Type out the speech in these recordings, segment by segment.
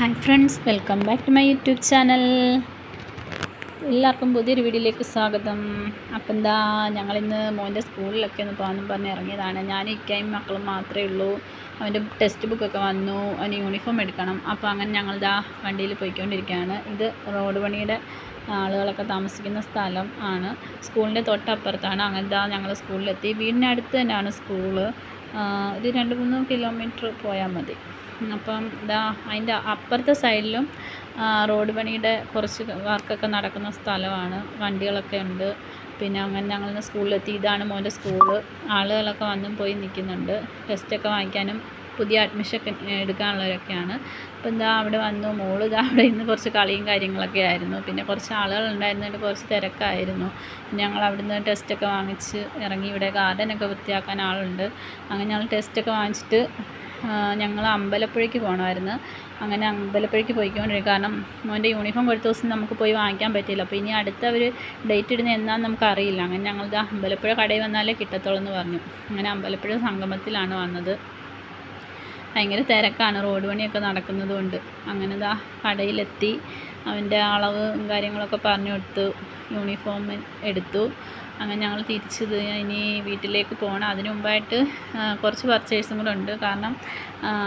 Hi friends welcome back to my YouTube channel. എല്ലാവർക്കും പുതിയൊരു വീഡിയോയിലേക്ക് സ്വാഗതം. അപ്പം എന്താ ഞങ്ങളിന്ന് മോന്റെ സ്കൂളിലൊക്കെ ഒന്ന് പോകാമെന്ന് പറഞ്ഞ് ഇറങ്ങിയതാണ്. ഞാൻ ഇക്കായും മക്കളും മാത്രമേ ഉള്ളൂ. അവന്റെ ടെക്സ്റ്റ് ബുക്കൊക്കെ വന്നു അവന് യൂണിഫോം എടുക്കണം. അപ്പോൾ അങ്ങനെ ഞങ്ങളിതാ വണ്ടിയിൽ പോയിക്കൊണ്ടിരിക്കുകയാണ്. ഇത് റോഡ് പണിയുടെ ആളുകളൊക്കെ താമസിക്കുന്ന സ്ഥലം ആണ്. സ്കൂളിന്റെ തൊട്ടപ്പുറത്താണ്. അങ്ങനെ ദാ ഞങ്ങൾ സ്കൂളിലെത്തി. വീടിനടുത്ത് തന്നെയാണ് സ്കൂൾ. ഒരു രണ്ട് മൂന്ന് കിലോമീറ്റർ പോയാൽ മതി. അപ്പം ഇതാ അതിന്റെ അപ്പുറത്തെ സൈഡിലും റോഡ് പണിയുടെ കുറച്ച് വർക്കൊക്കെ നടക്കുന്ന സ്ഥലമാണ്. വണ്ടികളൊക്കെ ഉണ്ട്. പിന്നെ അങ്ങനെ ഞങ്ങൾ സ്കൂളിലെത്തി ഇതാണ് മോന്റെ സ്കൂൾ ആളുകളൊക്കെ വന്നും പോയി നിൽക്കുന്നുണ്ട് ടെസ്റ്റൊക്കെ വാങ്ങിക്കാനും പുതിയ അഡ്മിഷൻ എടുക്കാനുള്ളവരൊക്കെയാണ്. അപ്പോൾ എന്താ അവിടെ വന്നു മോൾ ഇതാ അവിടെ ഇന്ന് കുറച്ച് കളിയും കാര്യങ്ങളൊക്കെ ആയിരുന്നു. പിന്നെ കുറച്ച് ആളുകൾ ഉണ്ടായിരുന്നതുകൊണ്ട് കുറച്ച് തിരക്കായിരുന്നു. ഞങ്ങൾ അവിടുന്ന് ടെസ്റ്റൊക്കെ വാങ്ങിച്ച് ഇറങ്ങി ഇവിടെ ഗാർഡനൊക്കെ വൃത്തിയാക്കാൻ ആളുണ്ട്. അങ്ങനെ ഞങ്ങൾ ടെസ്റ്റൊക്കെ വാങ്ങിച്ചിട്ട് ഞങ്ങൾ അമ്പലപ്പുഴയ്ക്ക് പോകണമായിരുന്നു അങ്ങനെ അമ്പലപ്പുഴയ്ക്ക് പോയിക്കൊണ്ടിരിക്കും. കാരണം മോന്റെ യൂണിഫോം കൊടുത്ത ദിവസം നമുക്ക് പോയി വാങ്ങിക്കാൻ പറ്റിയില്ല. അപ്പോൾ ഇനി അടുത്ത അവർ ഡേറ്റ് ഇടുന്ന എന്നാന്ന് നമുക്ക് അറിയില്ല. അങ്ങനെ ഞങ്ങളിത് അമ്പലപ്പുഴ കടയിൽ വന്നാലേ കിട്ടത്തുള്ളൂ എന്ന് പറഞ്ഞു. അങ്ങനെ അമ്പലപ്പുഴ സംഗമത്തിലാണ് വന്നത്. ഭയങ്കര തിരക്കാണ് റോഡ് പണിയൊക്കെ നടക്കുന്നത് കൊണ്ട് അങ്ങനെ ദാ കടയിലെത്തി. അവന്റെ അളവ് കാര്യങ്ങളൊക്കെ പറഞ്ഞു കൊടുത്തു. യൂണിഫോം എടുത്തു. അങ്ങനെ ഞങ്ങൾ തിരിച്ചത്. ഇനി വീട്ടിലേക്ക് പോകണം അതിനു മുമ്പായിട്ട് കുറച്ച് പർച്ചേസും കൂടെ ഉണ്ട്. കാരണം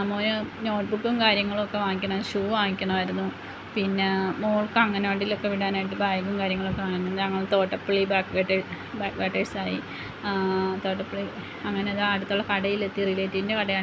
മോന് നോട്ട്ബുക്കും കാര്യങ്ങളൊക്കെ വാങ്ങിക്കണം. ഷൂ വാങ്ങിക്കണമായിരുന്നു. പിന്നെ മോൾക്ക് അംഗനവാടിയിലൊക്കെ വിടാനായിട്ട് ബാഗും കാര്യങ്ങളൊക്കെ വാങ്ങണം. ഞങ്ങൾ തോട്ടപ്പള്ളി ബാക്ക് വേട്ടേ ബാക്ക് വേട്ടേഴ്സായി തോട്ടപ്പള്ളി അങ്ങനെ അടുത്തുള്ള കടയിലെത്തി. റിലേറ്റീവിന്റെ കടയാണ്.